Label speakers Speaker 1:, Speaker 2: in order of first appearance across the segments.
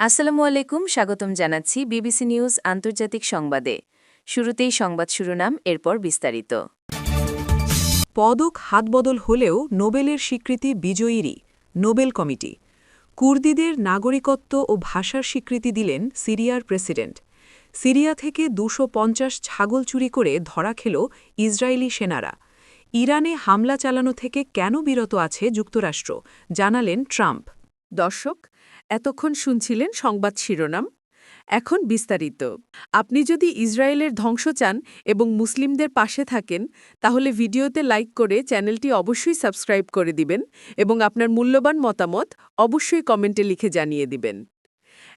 Speaker 1: আসসালামু আলাইকুম, স্বাগতম জানাচ্ছি বিবিসি নিউজ আন্তর্জাতিক সংবাদে। শুরুতেই সংবাদ শিরোনাম, এরপর বিস্তারিত।
Speaker 2: পদক হাতবদল হলেও নোবেলের স্বীকৃতি বিজয়ীরই, নোবেল কমিটি। কুর্দিদের নাগরিকত্ব ও ভাষার স্বীকৃতি দিলেন সিরিয়ার প্রেসিডেন্ট। সিরিয়া থেকে দুশো পঞ্চাশ ছাগল চুরি করে ধরা খেল ইসরায়েলি সেনারা। ইরানে হামলা চালানো থেকে কেন বিরত আছে যুক্তরাষ্ট্র, জানালেন ট্রাম্প।
Speaker 3: দর্শক এতক্ষণ শুনছিলেন সংবাদ শিরোনাম। এখন বিস্তারিত। আপনি যদি ইসরায়েলের ধ্বংস চান এবং মুসলিমদের পাশে থাকেন, তাহলে ভিডিওতে লাইক করে চ্যানেলটি অবশ্যই সাবস্ক্রাইব করে দিবেন এবং আপনার মূল্যবান মতামত অবশ্যই কমেন্টে লিখে জানিয়ে দিবেন।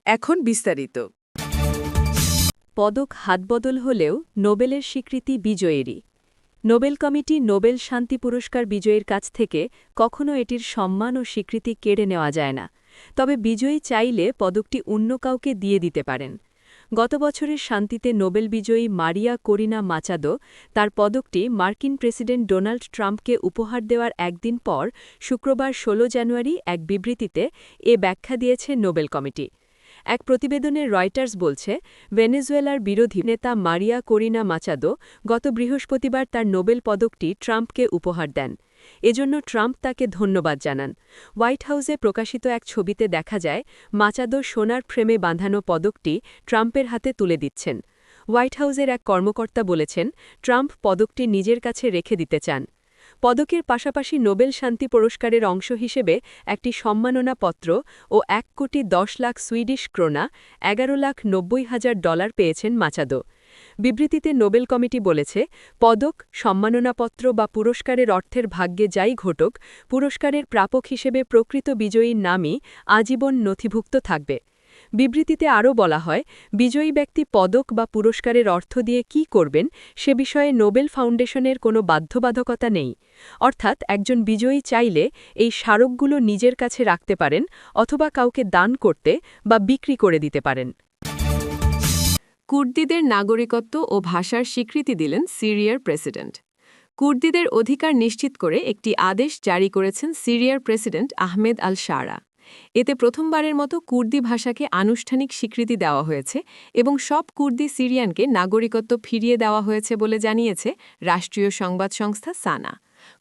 Speaker 3: এখন বিস্তারিত।
Speaker 4: পদক হাতবদল হলেও নোবেলের স্বীকৃতি বিজয়েরই। নোবেল কমিটি নোবেল শান্তি পুরস্কার বিজয়ীর কাছ থেকে কখনও এটির সম্মান ও স্বীকৃতি কেড়ে নেওয়া যায় না। তবে বিজয়ী চাইলে পদকটি অন্য কাউকে দিয়ে দিতে পারেন। গত বছরের শান্তিতে নোবেল বিজয়ী মারিয়া করিনা মাচাদো তার পদকটি মার্কিন প্রেসিডেন্ট ডোনাল্ড ট্রাম্পকে উপহার দেওয়ার একদিন পর শুক্রবার ১৬ জানুয়ারি এক বিবৃতিতে এ ব্যাখ্যা দিয়েছে নোবেল কমিটি। এক প্রতিবেদনে রয়টার্স বলছে, ভেনেজুয়েলার বিরোধী নেতা মারিয়া করিনা মাচাদো গত বৃহস্পতিবার তার নোবেল পদকটি ট্রাম্পকে উপহার দেন। এজন্য ট্রাম্প তাকে ধন্যবাদ জানান। হোয়াইট হাউসে প্রকাশিত এক ছবিতে দেখা যায় মাচাদো সোনার ফ্রেমে বাঁধানো পদকটি ট্রাম্পের হাতে তুলে দিচ্ছেন। হোয়াইট হাউসের এক কর্মকর্তা বলেছেন, ট্রাম্প পদকটি নিজের কাছে রেখে দিতে চান। পদকের পাশাপাশি নোবেল শান্তি পুরস্কারের অংশ হিসেবে একটি সম্মাননা পত্র ও এক কোটি দশ লাখ সুইডিশ ক্রোনা, এগারো লাখ নব্বই হাজার ডলার পেয়েছেন মাচাদো। বিবৃতিতে নোবেল কমিটি বলেছে, পদক, সম্মাননাপত্র বা পুরস্কারের অর্থের ভাগ্যে যাই ঘটক, পুরস্কারের প্রাপক হিসেবে প্রকৃত বিজয়ীর নামই আজীবন নথিভুক্ত থাকবে। বিবৃতিতে আরও বলা হয়, বিজয়ী ব্যক্তি পদক বা পুরস্কারের অর্থ দিয়ে কি করবেন সে বিষয়ে নোবেল ফাউন্ডেশনের কোনো বাধ্যবাধকতা নেই। অর্থাৎ একজন বিজয়ী চাইলে এই স্মারকগুলো নিজের কাছে রাখতে পারেন অথবা কাউকে দান করতে বা বিক্রি করে দিতে পারেন।
Speaker 3: কুর্দিদের নাগরিকত্ব ও ভাষার স্বীকৃতি দিলেন সিরিয়ার প্রেসিডেন্ট। কুর্দিদের অধিকার নিশ্চিত করে একটি আদেশ জারি করেছেন সিরিয়ার প্রেসিডেন্ট আহমেদ আল শারা। এতে প্রথমবারের মতো কুর্দি ভাষাকে আনুষ্ঠানিক স্বীকৃতি দেওয়া হয়েছে এবং সব কুর্দি সিরিয়ানকে নাগরিকত্ব ফিরিয়ে দেওয়া হয়েছে বলে জানিয়েছে রাষ্ট্রীয় সংবাদ সংস্থা সানা।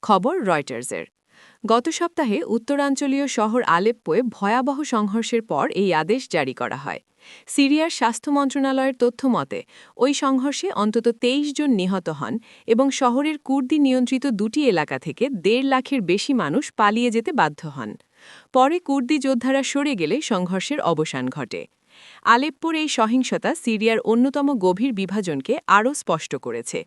Speaker 3: খবর রয়টার্সের। গত সপ্তাহে উত্তরাঞ্চলীয় শহর আলেপ্পোয় ভয়াবহ সংঘর্ষের পর এই আদেশ জারি করা হয়। সিরিয়ার স্বাস্থ্য মন্ত্রণালয়ের তথ্য মতে, ওই সংঘর্ষে অন্তত ২৩ জন নিহত হন এবং শহরের কুর্দি নিয়ন্ত্রিত দুটি এলাকা থেকে দেড় লাখের বেশি মানুষ পালিয়ে যেতে বাধ্য হন। পরে কুর্দি যোদ্ধারা সরে গেলে সংঘর্ষের অবসান ঘটে। আলেপ্পোর এই সহিংসতা সিরিয়ার অন্যতম গভীর বিভাজনকে আরও স্পষ্ট করেছে।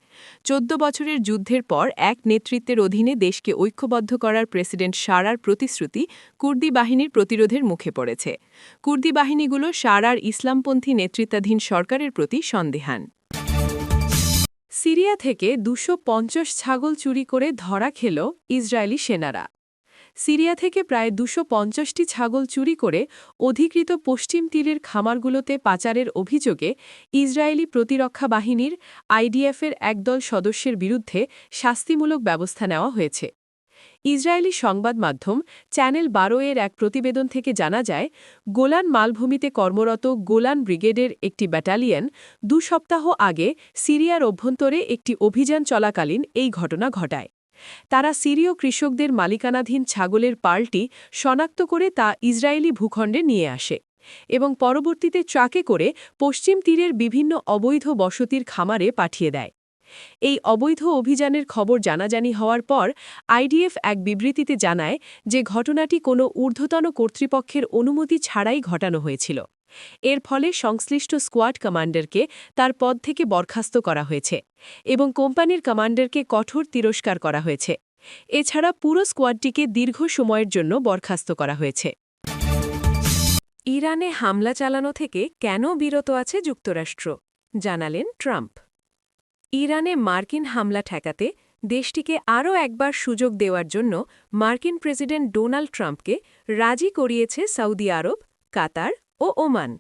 Speaker 3: চোদ্দ বছরের যুদ্ধের পর এক নেতৃত্বের অধীনে দেশকে ঐক্যবদ্ধ করার প্রেসিডেন্ট সারার প্রতিশ্রুতি কুর্দি বাহিনীর প্রতিরোধের মুখে পড়েছে। কুর্দি বাহিনীগুলো সারার ইসলামপন্থী নেতৃত্বাধীন সরকারের প্রতি সন্দেহান। সিরিয়া থেকে দুশো ছাগল চুরি করে ধরা খেল ইসরায়েলি সেনারা। সিরিয়া থেকে প্রায় দুশো পঞ্চাশটি ছাগল চুরি করে অধিকৃত পশ্চিম তীরের খামারগুলোতে পাচারের অভিযোগে ইসরায়েলি প্রতিরক্ষা বাহিনীর আইডিএফের একদল সদস্যের বিরুদ্ধে শাস্তিমূলক ব্যবস্থা নেওয়া হয়েছে। ইসরায়েলি সংবাদ মাধ্যম চ্যানেল বারো এর এক প্রতিবেদন থেকে জানা যায়, গোলান মালভূমিতে কর্মরত গোলান ব্রিগেডের একটি ব্যাটালিয়ন দু সপ্তাহ আগে সিরিয়ার অভ্যন্তরে একটি অভিযান চলাকালীন এই ঘটনা ঘটায়। তারা সিরীয় কৃষকদের মালিকানাধীন ছাগলের পাল্টি শনাক্ত করে তা ইসরায়েলি ভূখণ্ডে নিয়ে আসে এবং পরবর্তীতে ট্রাকে করে পশ্চিম তীরের বিভিন্ন অবৈধ বসতির খামারে পাঠিয়ে দেয়। এই অবৈধ অভিযানের খবর জানাজানি হওয়ার পর আইডিএফ এক বিবৃতিতে জানায় যে ঘটনাটি কোনো ঊর্ধ্বতন কর্তৃপক্ষের অনুমতি ছাড়াই ঘটানো হয়েছিল। এর ফলে সংশ্লিষ্ট স্কোয়াড কমান্ডারকে তার পদ থেকে বরখাস্ত করা হয়েছে এবং কোম্পানির কমান্ডারকে কঠোর তিরস্কার করা হয়েছে। এছাড়া পুরো স্কোয়াডটিকে দীর্ঘ সময়ের জন্য বরখাস্ত করা হয়েছে। ইরানে হামলা চালানো থেকে কেন বিরত আছে যুক্তরাষ্ট্র? জানালেন ট্রাম্প। ইরানে মার্কিন হামলা ঠেকাতে দেশটিকে আরও একবার সুযোগ দেওয়ার জন্য মার্কিন প্রেসিডেন্ট ডোনাল্ড ট্রাম্পকে রাজি করিয়েছে সৌদি আরব, কাতার ও ওমান,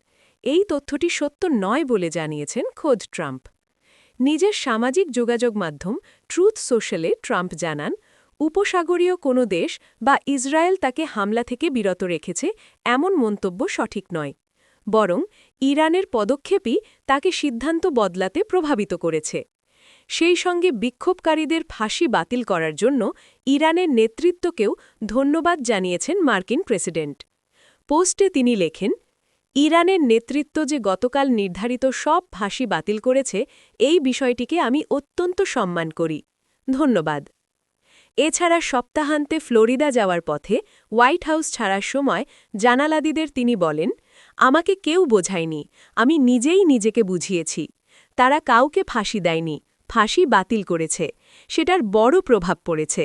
Speaker 3: এই তথ্যটি সত্য নয় বলে জানিয়েছেন খোদ ট্রাম্প। নিজের সামাজিক যোগাযোগ মাধ্যম ট্রুথ সোশ্যালে ট্রাম্প জানান, উপসাগরীয় কোনো দেশ বা ইসরায়েল তাকে হামলা থেকে বিরত রেখেছে এমন মন্তব্য সঠিক নয়। বরং ইরানের পদক্ষেপই তাকে সিদ্ধান্ত বদলাতে প্রভাবিত করেছে। সেই সঙ্গে বিক্ষোভকারীদের ফাঁসি বাতিল করার জন্য ইরানের নেতৃত্বকেও ধন্যবাদ জানিয়েছেন মার্কিন প্রেসিডেন্ট। পোস্টে তিনি লেখেন ইরানের নেতৃত্ব যে গতকাল নির্ধারিত সব ফাঁসি বাতিল করেছে, এই বিষয়টিকে আমি অত্যন্ত সম্মান করি। ধন্যবাদ। এছাড়া সপ্তাহান্তে ফ্লোরিডা যাওয়ার পথে হোয়াইট হাউস ছাড়ার সময় জানালাদিদের তিনি বলেন, আমাকে কেউ বোঝায়নি, আমি নিজেই নিজেকে বুঝিয়েছি। তারা কাউকে ফাঁসি দেয়নি, ফাঁসি বাতিল করেছে। সেটার বড় প্রভাব পড়েছে।